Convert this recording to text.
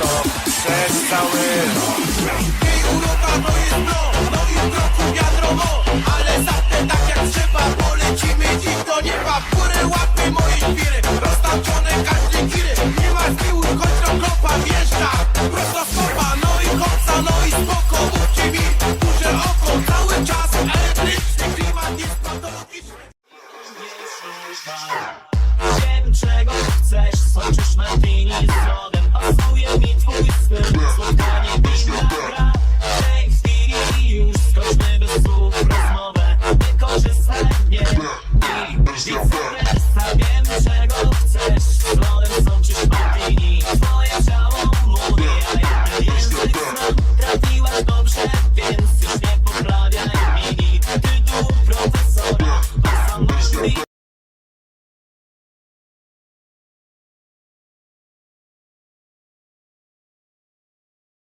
to przez cały rok. Mniej uroka to jest no, no i kroku wiadomo Ale zapnę tak jak trzeba, polecimy dziś do nieba W górę łapy moje świry, roztaczone każdy giry. Nie ma z tyłu, choć rokopa wjeżdża, prosto No i kopca, no i spoko, mówcie mi, duże oko. Cały czas elektryczny klimat jest patologiczny. Nie wiem czego It's